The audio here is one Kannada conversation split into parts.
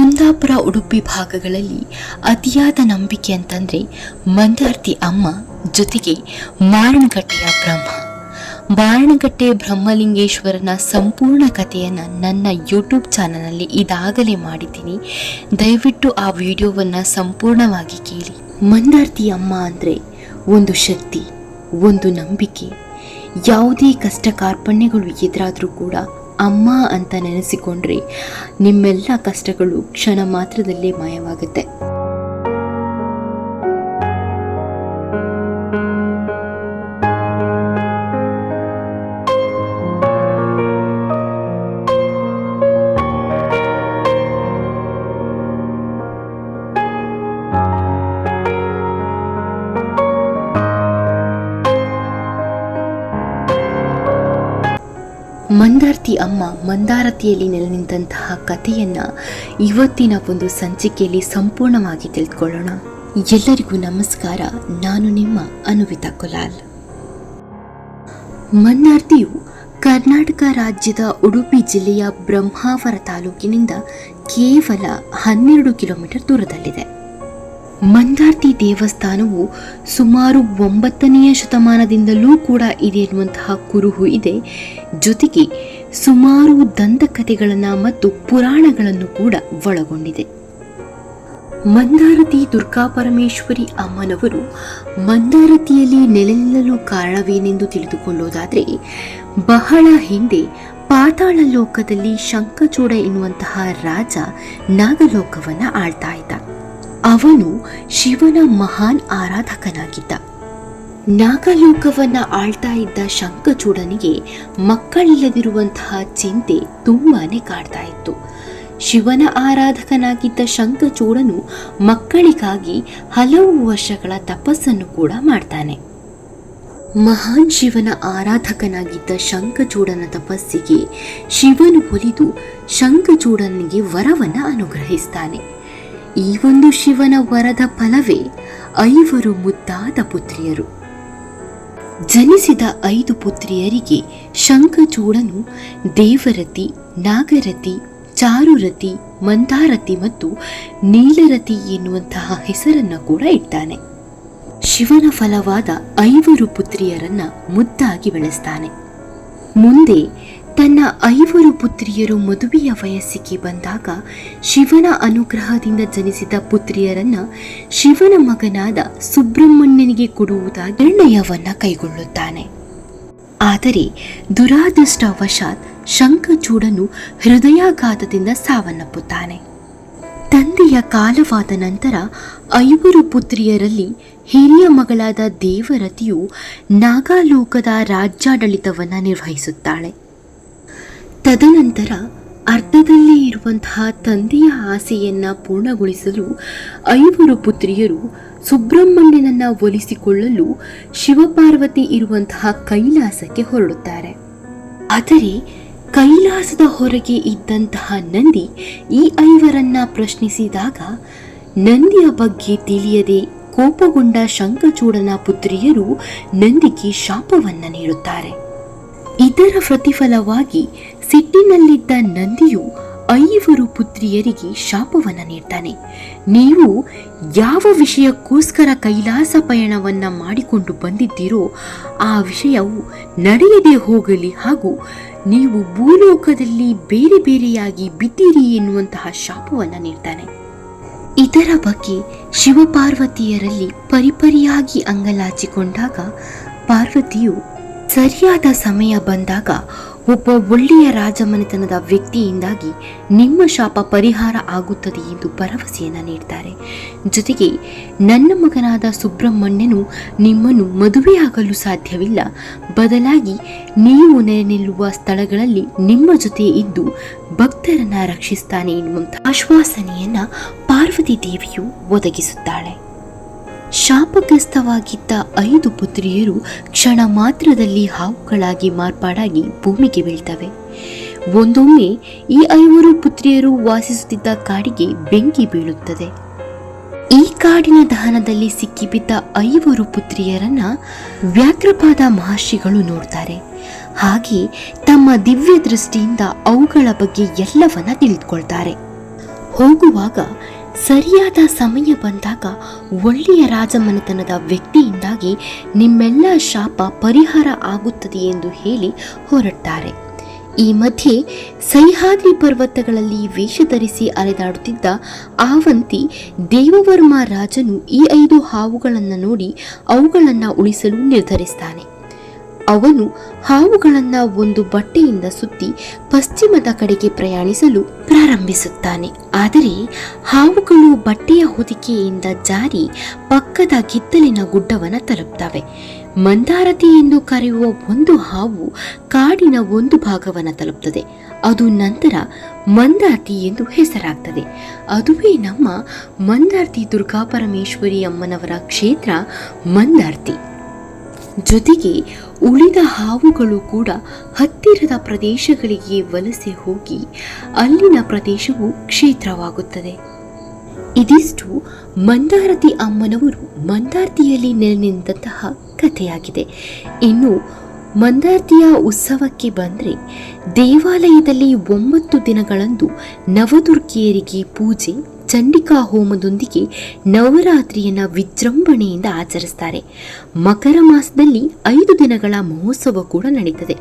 ಕುಂದಾಪುರ ಉಡುಪಿ ಭಾಗಗಳಲ್ಲಿ ಅತಿಯಾದ ನಂಬಿಕೆ ಅಂತಂದ್ರೆ ಮಂದಾರ್ತಿ ಅಮ್ಮ ಜೊತೆಗೆ ಮಾರಣಗಟ್ಟೆಯ ಬ್ರಹ್ಮ. ಬಾರಣಗಟ್ಟೆ ಬ್ರಹ್ಮಲಿಂಗೇಶ್ವರನ ಸಂಪೂರ್ಣ ಕಥೆಯನ್ನು ನನ್ನ ಯೂಟ್ಯೂಬ್ ಚಾನಲ್ನಲ್ಲಿ ಇದಾಗಲೇ ಮಾಡಿದ್ದೀನಿ. ದಯವಿಟ್ಟು ಆ ವಿಡಿಯೋವನ್ನು ಸಂಪೂರ್ಣವಾಗಿ ಕೇಳಿ. ಮಂದಾರ್ತಿ ಅಮ್ಮ ಅಂದರೆ ಒಂದು ಶಕ್ತಿ, ಒಂದು ನಂಬಿಕೆ. ಯಾವುದೇ ಕಷ್ಟ ಕಾರ್ಪಣ್ಯಗಳು ಎದುರಾದರೂ ಕೂಡ ಅಮ್ಮ ಅಂತ ನೆನೆಸಿಕೊಂಡ್ರಿ ನಿಮ್ಮೆಲ್ಲ ಕಷ್ಟಗಳು ಕ್ಷಣ ಮಾತ್ರದಲ್ಲೇ ಮಾಯವಾಗುತ್ತೆ. ಮಂದಾರ್ತಿ ಅಮ್ಮ ಮಂದಾರತಿಯಲ್ಲಿ ನೆಲೆ ನಿಂತಹ ಕಥೆಯನ್ನ ಇವತ್ತಿನ ಒಂದು ಸಂಚಿಕೆಯಲ್ಲಿ ಸಂಪೂರ್ಣವಾಗಿ ತಿಳಿದುಕೊಳ್ಳೋಣ. ಎಲ್ಲರಿಗೂ ನಮಸ್ಕಾರ. ನಾನು ನಿಮ್ಮ ಅನುವಿತ ಕುಲಾಲ್. ಮಂದಾರ್ತಿಯು ಕರ್ನಾಟಕ ರಾಜ್ಯದ ಉಡುಪಿ ಜಿಲ್ಲೆಯ ಬ್ರಹ್ಮಾವರ ತಾಲೂಕಿನಿಂದ ಕೇವಲ ಹನ್ನೆರಡು ಕಿಲೋಮೀಟರ್ ದೂರದಲ್ಲಿದೆ. ಮಂದಾರ್ತಿ ದೇವಸ್ಥಾನವು ಸುಮಾರು ಒಂಬತ್ತನೆಯ ಶತಮಾನದಿಂದಲೂ ಕೂಡ ಇದೆ ಎನ್ನುವಂತಹ ಕುರುಹು ಇದೆ. ಜೊತೆಗೆ ಸುಮಾರು ದಂತಕಥೆಗಳನ್ನು ಮತ್ತು ಪುರಾಣಗಳನ್ನು ಕೂಡ ಒಳಗೊಂಡಿದೆ. ಮಂದಾರತಿ ದುರ್ಗಾ ಪರಮೇಶ್ವರಿ ಅಮ್ಮನವರು ಮಂದಾರತಿಯಲ್ಲಿ ನೆಲೆ ನಿಲ್ಲಲು ಕಾರಣವೇನೆಂದು ತಿಳಿದುಕೊಳ್ಳೋದಾದರೆ, ಬಹಳ ಹಿಂದೆ ಪಾತಾಳ ಲೋಕದಲ್ಲಿ ಶಂಖಚೂಡ ಎನ್ನುವಂತಹ ರಾಜ ನಾಗಲೋಕವನ್ನು ಆಳ್ತಾ ಇದ್ದ. ಅವನು ಶಿವನ ಮಹಾನ್ ಆರಾಧಕನಾಗಿದ್ದ. ನಾಗಲೋಕವನ್ನ ಆಳ್ತಾ ಇದ್ದ ಶಂಖಚೂಡನಿಗೆ ಮಕ್ಕಳಿಲ್ಲದಿರುವಂತಹ ಚಿಂತೆ ತುಂಬಾನೇ ಕಾಡ್ತಾ ಇತ್ತು. ಶಿವನ ಆರಾಧಕನಾಗಿದ್ದ ಶಂಖಚೂಡನು ಮಕ್ಕಳಿಗಾಗಿ ಹಲವು ವರ್ಷಗಳ ತಪಸ್ಸನ್ನು ಕೂಡ ಮಾಡ್ತಾನೆ. ಮಹಾನ್ ಶಿವನ ಆರಾಧಕನಾಗಿದ್ದ ಶಂಖಚೂಡನ ತಪಸ್ಸಿಗೆ ಶಿವನು ಒಲಿದು ಶಂಖಚೂಡನಿಗೆ ವರವನ್ನ ಅನುಗ್ರಹಿಸ್ತಾನೆ. ಈ ಒಂದು ಶಿವನ ವರದ ಫಲವೇ ಐವರು ಮುದ್ದಾದ ಪುತ್ರಿಯರು. ಜನಿಸಿದ ಐದು ಪುತ್ರಿಯರಿಗೆ ಶಂಖಚೂಡನು ದೇವರತಿ, ನಾಗರತಿ, ಚಾರುರತಿ, ಮಂದಾರತಿ ಮತ್ತು ನೀಲರತಿ ಎನ್ನುವಂತಹ ಹೆಸರನ್ನು ಕೂಡ ಇಟ್ಟಾನೆ ಶಿವನ ಫಲವಾದ ಐವರು ಪುತ್ರಿಯರನ್ನ ಮುದ್ದಾಗಿ ಬೆಳೆಸ್ತಾನೆ. ಮುಂದೆ ತನ್ನ ಐವರು ಪುತ್ರಿಯರು ಮದುವೆಯ ವಯಸ್ಸಿಗೆ ಬಂದಾಗ ಶಿವನ ಅನುಗ್ರಹದಿಂದ ಜನಿಸಿದ ಪುತ್ರಿಯರನ್ನ ಶಿವನ ಮಗನಾದ ಸುಬ್ರಹ್ಮಣ್ಯನಿಗೆ ಕೊಡುವುದಾಗಿ ನಿರ್ಣಯವನ್ನ ಕೈಗೊಳ್ಳುತ್ತಾನೆ. ಆದರೆ ದುರಾದೃಷ್ಟವಶಾತ್ ಶಂಖಚೂಡನು ಹೃದಯಾಘಾತದಿಂದ ಸಾವನ್ನಪ್ಪುತ್ತಾನೆ. ತಂದೆಯ ಕಾಲವಾದ ನಂತರ ಐವರು ಪುತ್ರಿಯರಲ್ಲಿ ಹಿರಿಯ ಮಗಳಾದ ದೇವರತಿಯು ನಾಗಾಲೋಕದ ರಾಜ್ಯಾಡಳಿತವನ್ನು ನಿರ್ವಹಿಸುತ್ತಾಳೆ. ತದನಂತರ ಅರ್ಧದಲ್ಲಿ ಇರುವಂತಹ ತಂದೆಯ ಆಸೆಯನ್ನ ಪೂರ್ಣಗೊಳಿಸಲು ಐವರು ಪುತ್ರಿಯರು ಸುಬ್ರಹ್ಮಣ್ಯನನ್ನ ಒಲಿಸಿಕೊಳ್ಳಲು ಶಿವಪಾರ್ವತಿ ಇರುವಂತಹ ಕೈಲಾಸಕ್ಕೆ ಹೊರಡುತ್ತಾರೆ. ಆದರೆ ಕೈಲಾಸದ ಹೊರಗೆ ಇದ್ದಂತಹ ನಂದಿ ಈ ಐವರನ್ನ ಪ್ರಶ್ನಿಸಿದಾಗ, ನಂದಿಯ ಬಗ್ಗೆ ತಿಳಿಯದೆ ಕೋಪಗೊಂಡ ಶಂಕಚೂಡನ ಪುತ್ರಿಯರು ನಂದಿಗೆ ಶಾಪವನ್ನ ನೀಡುತ್ತಾರೆ. ಇದರ ಪ್ರತಿಫಲವಾಗಿ ಸಿಟ್ಟಿನಲ್ಲಿದ್ದ ನಂದಿಯು ಐವರು ಪುತ್ರಿಯರಿಗೆ ಶಾಪವನ್ನು ನೀಡ್ತಾನೆ. ನೀವು ಯಾವ ವಿಷಯಕ್ಕೋಸ್ಕರ ಕೈಲಾಸ ಪಯಣವನ್ನ ಮಾಡಿಕೊಂಡು ಬಂದಿದ್ದೀರೋ ಆ ವಿಷಯವು ನಡೆಯದೆ ಹೋಗಲಿ ಹಾಗೂ ನೀವು ಭೂಲೋಕದಲ್ಲಿ ಬೇರೆ ಬೇರೆಯಾಗಿ ಬಿದ್ದೀರಿ ಎನ್ನುವಂತಹ ಶಾಪವನ್ನು ನೀಡ್ತಾನೆ. ಇದರ ಬಗ್ಗೆ ಶಿವಪಾರ್ವತಿಯರಲ್ಲಿ ಪರಿಪರಿಯಾಗಿ ಅಂಗಲಾಚಿಕೊಂಡಾಗ ಪಾರ್ವತಿಯು ಸರಿಯಾದ ಸಮಯ ಬಂದಾಗ ಒಬ್ಬ ಒಳ್ಳೆಯ ರಾಜಮನೆತನದ ವ್ಯಕ್ತಿಯಿಂದಾಗಿ ನಿಮ್ಮ ಶಾಪ ಪರಿಹಾರ ಆಗುತ್ತದೆ ಎಂದು ಭರವಸೆಯನ್ನು ನೀಡ್ತಾರೆ. ಜೊತೆಗೆ ನನ್ನ ಮಗನಾದ ಸುಬ್ರಹ್ಮಣ್ಯನು ನಿಮ್ಮನ್ನು ಮದುವೆಯಾಗಲು ಸಾಧ್ಯವಿಲ್ಲ. ಬದಲಾಗಿ ನೀವು ನೆಲೆ ನಿಲ್ಲುವ ಸ್ಥಳಗಳಲ್ಲಿ ನಿಮ್ಮ ಜೊತೆ ಇದ್ದು ಭಕ್ತರನ್ನ ರಕ್ಷಿಸ್ತಾನೆ ಎನ್ನುವಂಥ ಆಶ್ವಾಸನೆಯನ್ನ ಪಾರ್ವತಿ ದೇವಿಯು ಒದಗಿಸುತ್ತಾಳೆ. ಶಾಪಗ್ರಸ್ತವಾಗಿದ್ದ ಐದು ಪುತ್ರಿಯರು ಕ್ಷಣ ಮಾತ್ರದಲ್ಲಿ ಹಾವುಗಳಾಗಿ ಮಾರ್ಪಾಡಾಗಿ ಭೂಮಿಗೆ ಬೀಳ್ತವೆ. ಒಂದೊಮ್ಮೆ ಈ ಐವರು ಪುತ್ರಿಯರು ವಾಸಿಸುತ್ತಿದ್ದ ಕಾಡಿಗೆ ಬೆಂಕಿ ಬೀಳುತ್ತದೆ. ಈ ಕಾಡಿನ ದಹನದಲ್ಲಿ ಸಿಕ್ಕಿಬಿದ್ದ ಐವರು ಪುತ್ರಿಯರನ್ನ ವ್ಯಾಘ್ರಪಾದ ಮಹರ್ಷಿಗಳು ನೋಡ್ತಾರೆ. ಹಾಗೆ ತಮ್ಮ ದಿವ್ಯ ದೃಷ್ಟಿಯಿಂದ ಅವುಗಳ ಬಗ್ಗೆ ಎಲ್ಲವನ್ನ ತಿಳಿದುಕೊಳ್ತಾರೆ. ಹೋಗುವಾಗ ಸರಿಯಾದ ಸಮಯ ಬಂದಾಗ ಒಳ್ಳೆಯ ರಾಜಮನೆತನದ ವ್ಯಕ್ತಿಯಿಂದಾಗಿ ನಿಮ್ಮೆಲ್ಲ ಶಾಪ ಪರಿಹಾರ ಆಗುತ್ತದೆ ಎಂದು ಹೇಳಿ ಹೊರಡ್ತಾರೆ ಈ ಮಧ್ಯೆ ಸಹ್ಯಾದ್ರಿ ಪರ್ವತಗಳಲ್ಲಿ ವೇಷ ಧರಿಸಿ ಅಲೆದಾಡುತ್ತಿದ್ದ ಆವಂತಿ ದೇವವರ್ಮ ರಾಜನು ಈ ಐದು ಹಾವುಗಳನ್ನು ನೋಡಿ ಅವುಗಳನ್ನು ಉಳಿಸಲು ನಿರ್ಧರಿಸ್ತಾನೆ. ಅವನು ಹಾವುಗಳನ್ನ ಒಂದು ಬಟ್ಟೆಯಿಂದ ಸುತ್ತಿ ಪಶ್ಚಿಮದ ಕಡೆಗೆ ಪ್ರಯಾಣಿಸಲು ಪ್ರಾರಂಭಿಸುತ್ತಾನೆ. ಆದರೆ ಹಾವುಗಳು ಬಟ್ಟೆಯ ಹೊದಿಕೆಯಿಂದ ಜಾರಿ ಪಕ್ಕದ ಗಿತ್ತಲಿನ ಗುಡ್ಡವನ್ನು ತಲುಪ್ತವೆ ಮಂದಾರತಿ ಎಂದು ಕರೆಯುವ ಒಂದು ಹಾವು ಕಾಡಿನ ಒಂದು ಭಾಗವನ್ನು ತಲುಪ್ತದೆ. ಅದು ನಂತರ ಮಂದಾರತಿ ಎಂದು ಹೆಸರಾಗ್ತದೆ. ಅದುವೇ ನಮ್ಮ ಮಂದಾರತಿ ದುರ್ಗಾಪರಮೇಶ್ವರಿ ಅಮ್ಮನವರ ಕ್ಷೇತ್ರ ಮಂದಾರ್ತಿ. ಜೊತೆಗೆ ಉಳಿದ ಹಾವುಗಳು ಕೂಡ ಹತ್ತಿರದ ಪ್ರದೇಶಗಳಿಗೆ ವಲಸೆ ಹೋಗಿ ಅಲ್ಲಿನ ಪ್ರದೇಶವು ಕ್ಷೇತ್ರವಾಗುತ್ತದೆ. ಇದಿಷ್ಟು ಮಂದಾರತಿ ಅಮ್ಮನವರು ಮಂದಾರ್ತಿಯಲ್ಲಿ ನೆಲೆ ನಿಂತಹ ಕಥೆಯಾಗಿದೆ. ಇನ್ನು ಮಂದಾರ್ತಿಯ ಉತ್ಸವಕ್ಕೆ ಬಂದರೆ ದೇವಾಲಯದಲ್ಲಿ ಒಂಬತ್ತು ದಿನಗಳಂದು ನವದುರ್ಗಿಯರಿಗೆ ಪೂಜೆ ಚಂಡಿಕಾ ಹೋಮದೊಂದಿಗೆ ನವರಾತ್ರಿಯನ್ನು ವಿಜೃಂಭಣೆಯಿಂದ ಆಚರಿಸ್ತಾರೆ. ಮಕರ ಮಾಸದಲ್ಲಿ ಐದು ದಿನಗಳ ಮಹೋತ್ಸವ ಕೂಡ ನಡೀತದೆ.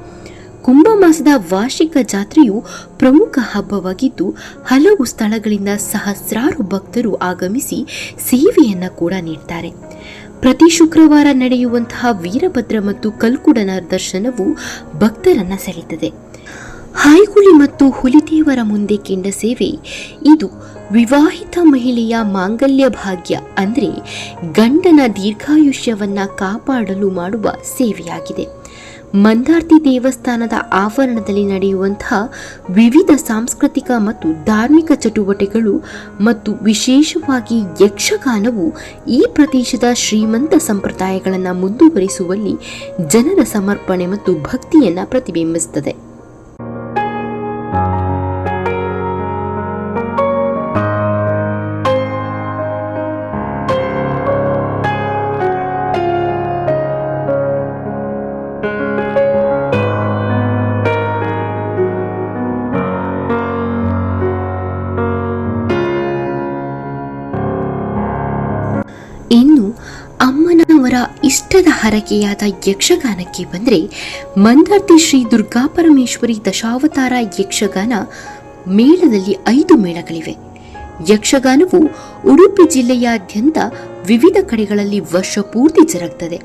ಕುಂಭ ಮಾಸದ ವಾರ್ಷಿಕ ಜಾತ್ರೆಯು ಪ್ರಮುಖ ಹಬ್ಬವಾಗಿದ್ದು, ಹಲವು ಸ್ಥಳಗಳಿಂದ ಸಹಸ್ರಾರು ಭಕ್ತರು ಆಗಮಿಸಿ ಸೇವೆಯನ್ನು ಕೂಡ ನೀಡ್ತಾರೆ. ಪ್ರತಿ ಶುಕ್ರವಾರ ನಡೆಯುವಂತಹ ವೀರಭದ್ರ ಮತ್ತು ಕಲ್ಕುಡನ ದರ್ಶನವು ಭಕ್ತರನ್ನ ಸೆಳೆಯುತ್ತದೆ. ಹಾಯ್ಗುಳಿ ಮತ್ತು ಹುಲಿದೇವರ ಮುಂದೆ ಕೆಂಡ ಸೇವೆ. ಇದು ವಿವಾಹಿತ ಮಹಿಳೆಯ ಮಾಂಗಲ್ಯ ಭಾಗ್ಯ ಅಂದರೆ ಗಂಡನ ದೀರ್ಘಾಯುಷ್ಯವನ್ನು ಕಾಪಾಡಲು ಮಾಡುವ ಸೇವೆಯಾಗಿದೆ. ಮಂದಾರ್ತಿ ದೇವಸ್ಥಾನದ ಆವರಣದಲ್ಲಿ ನಡೆಯುವಂತಹ ವಿವಿಧ ಸಾಂಸ್ಕೃತಿಕ ಮತ್ತು ಧಾರ್ಮಿಕ ಚಟುವಟಿಕೆಗಳು ಮತ್ತು ವಿಶೇಷವಾಗಿ ಯಕ್ಷಗಾನವು ಈ ಪ್ರದೇಶದ ಶ್ರೀಮಂತ ಸಂಪ್ರದಾಯಗಳನ್ನು ಮುಂದುವರಿಸುವಲ್ಲಿ ಜನರ ಸಮರ್ಪಣೆ ಮತ್ತು ಭಕ್ತಿಯನ್ನು ಪ್ರತಿಬಿಂಬಿಸುತ್ತದೆ. ಅಮ್ಮನವರ ಇಷ್ಟದ ಹರಕೆಯಾದ ಯಕ್ಷಗಾನಕ್ಕೆ ಬಂದರೆ ಮಂದಾರ್ತಿ ಶ್ರೀ ದುರ್ಗಾಪರಮೇಶ್ವರಿ ದಶಾವತಾರ ಯಕ್ಷಗಾನ ಮೇಳದಲ್ಲಿ ಐದು ಮೇಳಗಳಿವೆ. ಯಕ್ಷಗಾನವು ಉಡುಪಿ ಜಿಲ್ಲೆಯಾದ್ಯಂತ ವಿವಿಧ ಕಡೆಗಳಲ್ಲಿ ವರ್ಷ ಪೂರ್ತಿ ಜರುಗುತ್ತದೆ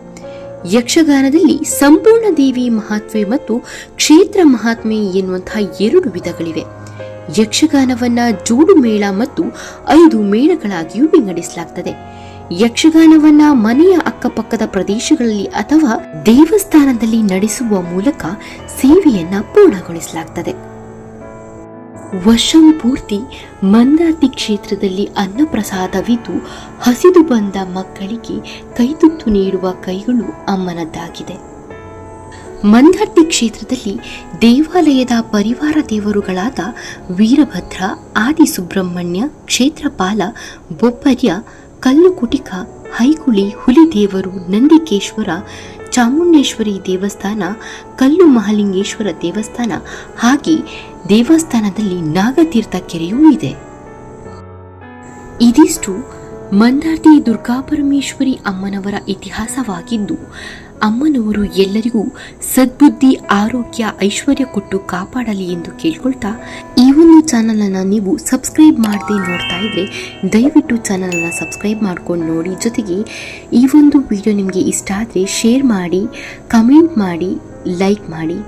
ಯಕ್ಷಗಾನದಲ್ಲಿ ಸಂಪೂರ್ಣ ದೇವಿ ಮಹಾತ್ಮೆ ಮತ್ತು ಕ್ಷೇತ್ರ ಮಹಾತ್ಮೆ ಎನ್ನುವಂತಹ ಎರಡು ವಿಧಗಳಿವೆ. ಯಕ್ಷಗಾನವನ್ನ ಜೋಡು ಮೇಳ ಮತ್ತು ಐದು ಮೇಳಗಳಾಗಿಯೂ ವಿಂಗಡಿಸಲಾಗ್ತದೆ. ಯಕ್ಷಗಾನವನ್ನ ಮನೆಯ ಅಕ್ಕಪಕ್ಕದ ಪ್ರದೇಶಗಳಲ್ಲಿ ಅಥವಾ ದೇವಸ್ಥಾನದಲ್ಲಿ ನಡೆಸುವ ಮೂಲಕ ಸೇವೆಯನ್ನ ಪೂರ್ಣಗೊಳಿಸಲಾಗ್ತದೆ. ವರ್ಷಂ ಪೂರ್ತಿ ಮಂದಾರ್ತಿ ಕ್ಷೇತ್ರದಲ್ಲಿ ಅನ್ನಪ್ರಸಾದವಿದ್ದು ಹಸಿದು ಬಂದ ಮಕ್ಕಳಿಗೆ ಕೈತುತ್ತು ನೀಡುವ ಕೈಗಳು ಅಮ್ಮನದ್ದಾಗಿದೆ. ಮಂದಾರ್ತಿ ಕ್ಷೇತ್ರದಲ್ಲಿ ದೇವಾಲಯದ ಪರಿವಾರ ದೇವರುಗಳಾದ ವೀರಭದ್ರ, ಆದಿಸುಬ್ರಹ್ಮಣ್ಯ, ಕ್ಷೇತ್ರಪಾಲ, ಬೊಬ್ಬರ್ಯ ಕಲ್ಲುಕುಟಿಕ ಹುಲಿ ದೇವರು ನಂದಿಕೇಶ್ವರ, ಚಾಮುಂಡೇಶ್ವರಿ ದೇವಸ್ಥಾನ ಕಲ್ಲು ಮಹಾಲಿಂಗೇಶ್ವರ ದೇವಸ್ಥಾನ, ಹಾಗೆ ದೇವಸ್ಥಾನದಲ್ಲಿ ನಾಗತೀರ್ಥ ಕೆರೆಯೂ ಇದೆ. ಇದಿಷ್ಟು ಮಂದಾರ್ತಿ ದುರ್ಗಾಪರಮೇಶ್ವರಿ ಅಮ್ಮನವರ ಇತಿಹಾಸವಾಗಿದ್ದು ಅಮ್ಮನವರು ಎಲ್ಲರಿಗೂ ಸದ್ಬುದ್ಧಿ, ಆರೋಗ್ಯ, ಐಶ್ವರ್ಯ ಕೊಟ್ಟು ಕಾಪಾಡಲಿ ಎಂದು ಕೇಳ್ಕೊಳ್ತಾ ಈ ಒಂದು ಚಾನಲನ್ನು ನೀವು ಸಬ್ಸ್ಕ್ರೈಬ್ ಮಾಡದೆ ನೋಡ್ತಾ ಇದ್ರೆ ದಯವಿಟ್ಟು ಚಾನಲನ್ನು ಸಬ್ಸ್ಕ್ರೈಬ್ ಮಾಡ್ಕೊಂಡು ನೋಡಿ. ಜೊತೆಗೆ ಈ ಒಂದು ವಿಡಿಯೋ ನಿಮಗೆ ಇಷ್ಟ ಆದರೆ ಶೇರ್ ಮಾಡಿ, ಕಮೆಂಟ್ ಮಾಡಿ, ಲೈಕ್ ಮಾಡಿ.